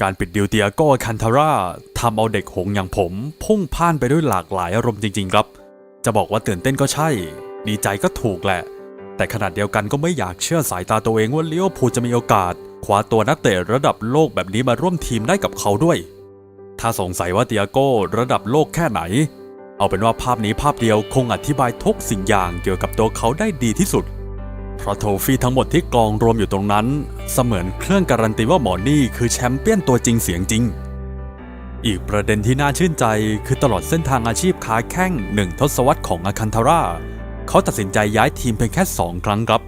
การปิดดิวเตียโก้คันทาร่าทำเอาเด็กหงอย่างผม พุ่งพ่านไปด้วยหลากหลายอารมณ์จริง ๆ ครับ จะบอกว่าตื่นเต้นก็ใช่ ดีใจก็ถูกแหละ แต่ขนาดเดียวกันก็ไม่อยากเชื่อสายตาตัวเองว่าเลี้ยวพูจะมีโอกาสคว้าตัวนักเตะระดับโลกแบบนี้มาร่วมทีมได้กับเขาด้วย ถ้าสงสัยว่าเตียโก้ระดับโลกแค่ไหน เอาเป็นว่าภาพนี้ภาพเดียวคงอธิบายทุกสิ่งอย่างเกี่ยวกับตัวเขาได้ดีที่สุด เพราะโทฟี่ทั้งหมดที่กองรวมอยู่ตรงนั้น เสมือนเครื่องการันตีว่าหมอนี่คือแชมเปี้ยนตัวจริงเสียงจริง อีกประเด็นที่น่าชื่นใจคือตลอดเส้นทางอาชีพค้าแข้งหนึ่งทศวรรษของอาคันทาร่าเขาตัดสินใจย้ายทีมเพียงแค่ 2 ครั้งครับ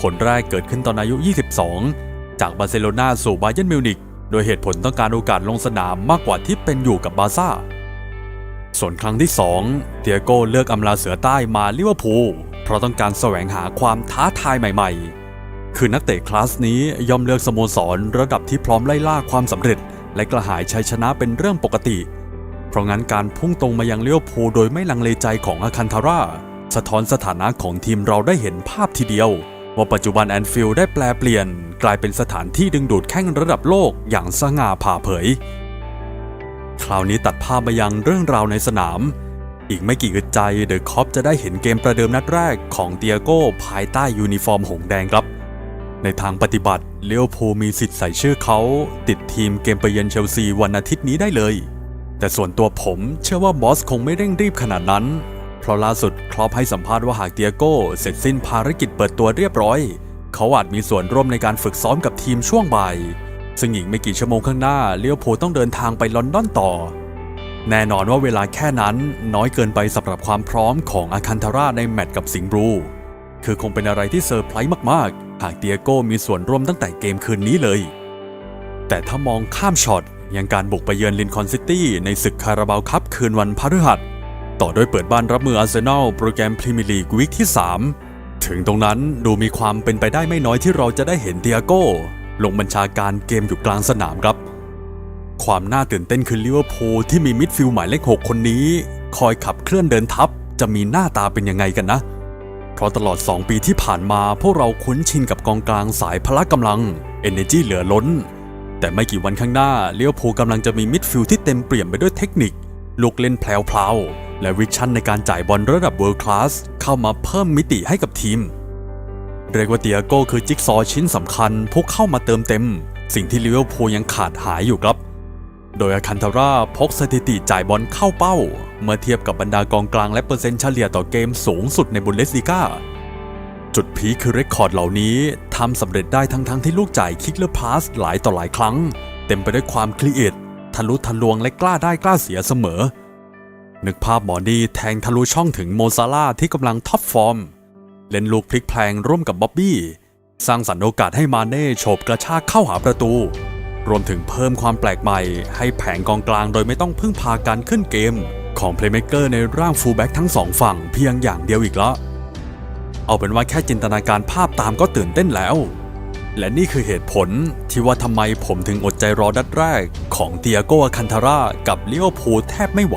ผลแรกเกิดขึ้นตอนอายุ 22 จากบาร์เซโลนาสู่บาเยิร์นมิวนิกโดยเหตุผลต้องการโอกาสลงสนามมากกว่าที่เป็นอยู่กับบาซ่าส่วนครั้งที่ 2 เตียโก้เลือกอำลาเสือใต้มาลิเวอร์พูล เพราะต้องการแสวงหาความท้าทายใหม่ๆ คือนักเตะคลาสนี้ย่อมเลือกสโมสรระดับที่พร้อมไล่ล่าความสำเร็จ และกระหายชัยชนะเป็นเรื่องปกติ เพราะงั้นการพุ่งตรงมายังเลิเวพูโดยไม่ลังเลใจของอาคันทาร่าสะท้อนสถานะของทีมเราได้เห็นภาพทีเดียว ว่าปัจจุบันแอนฟิลด์ได้แปลเปลี่ยน กลายเป็นสถานที่ดึงดูดแข้งระดับโลกอย่างสง่าผ่าเผย คราวนี้ตัดภาพมายังเรื่องราวในสนาม อีกไม่กี่อึดใจเดอะคอปจะได้เห็นเกมประเดิมนัดแรกของเตียโก้ภายใต้ยูนิฟอร์มหงแดงครับ ในทางปฏิบัติเลี้ยวพูลมีสิทธิ์ใส่ชื่อเขาติดทีมเกมไปเยือนเชลซีวันอาทิตย์นี้ได้เลย แต่ส่วนตัวผมเชื่อว่าบอสคงไม่เร่งรีบขนาดนั้น เพราะล่าสุดคลอปให้สัมภาษณ์ว่าหากเตียโก้เสร็จสิ้นภารกิจเปิดตัวเรียบร้อย เขาอาจมีส่วนร่วมในการฝึกซ้อมกับทีมช่วงบ่าย ซึ่งอีกไม่กี่ชั่วโมงข้างหน้าเลี้ยวพูลต้องเดินทางไปลอนดอนต่อ แน่นอนว่าเวลาแค่นั้นน้อยเกินไปสำหรับความพร้อมของอาคันทาราในแมตช์กับสิงห์บลู คือคงเป็นอะไรที่เซอร์ไพรส์มากๆ หากเตียโก้มีส่วนร่วมตั้งแต่เกมคืนนี้เลย แต่ถ้ามองข้ามช็อตยังการบุกไปเยือนลินคอนซิตี้ในศึกคาราบาวคัพคืนวันพฤหัส ต่อด้วยเปิดบ้านรับมืออาร์เซนอลโปรแกรมพรีเมียร์ลีกวีคที่ 3 ถึงตรงนั้นดูมีความเป็นไปได้ไม่น้อยที่เราจะได้เห็นเตียโก้ ลงบัญชาการเกมอยู่กลางสนามครับ ความน่าตื่นเต้นคือลิเวอร์พูลที่มีมิดฟิลด์หมายเลข6คนนี้ คอยขับเคลื่อนเดินทัพจะมีหน้าตาเป็นยังไงกันนะ เพราะตลอด 2 ปีที่ผ่านมาพวกเราคุ้นชินกับกองกลางสายพละกำลัง Energy เหลือล้น แต่ไม่กี่วันข้างหน้าลิเวอร์พูลกำลังจะมีมิดฟิลด์ที่เต็มเปี่ยมไปด้วยเทคนิค ลูกเล่นแพลวๆ และวิชั่นในการจ่ายบอลระดับเวิลด์คลาสเข้ามาเพิ่มมิติให้กับทีม เรียกว่าเตียโก้คือจิ๊กซอชิ้นสำคัญพวกเข้ามาเติมเต็ม สิ่งที่ลิเวอร์พูลยังขาดหายอยู่ครับ โดยอาคันทาร่าพกสถิติจ่ายบอลเข้าเป้า เมื่อเทียบกับบรรดากองกลางและเปอร์เซ็นต์เฉลี่ยต่อเกมสูงสุดในบุนเดสลีกาจุดพีคคือเรคคอร์ดเหล่านี้ทำสำเร็จได้ทั้งๆทที่ลูกจ่ายคิกเลอร์พาสหลายต่อหลายครั้ง เต็มไปด้วยความคลีเอททะลุทะลวงและกล้าได้กล้าเสียเสมอ นึกภาพหมอดีแทงทะลุช่องถึงโมซาลาที่กำลังท็อปฟอร์ม เล่นลูกพลิกแพลงร่วมกับบ๊อบบี้ สร้างสรรค์โอกาสให้มาเน่โฉบกระชากเข้าหาประตู รวมถึงเพิ่มความแปลกใหม่ ให้แผงกองกลางโดยไม่ต้องพึ่งพาการขึ้นเกม ของเพลย์เม k เกอร์ในร่างฟูลแบ็กทั้งสองฝั่งเพียงอย่างเดียวอีกแล้วเอาเป็นว่าแค่จินตนาการภาพตามก็ตื่นเต้นแล้ว และนี่คือเหตุผลที่ว่าทำไมผมถึงอดใจรอดัดแรก ของเตียโกอคันทาร่ากับเลียวพูแทบไม่ไหว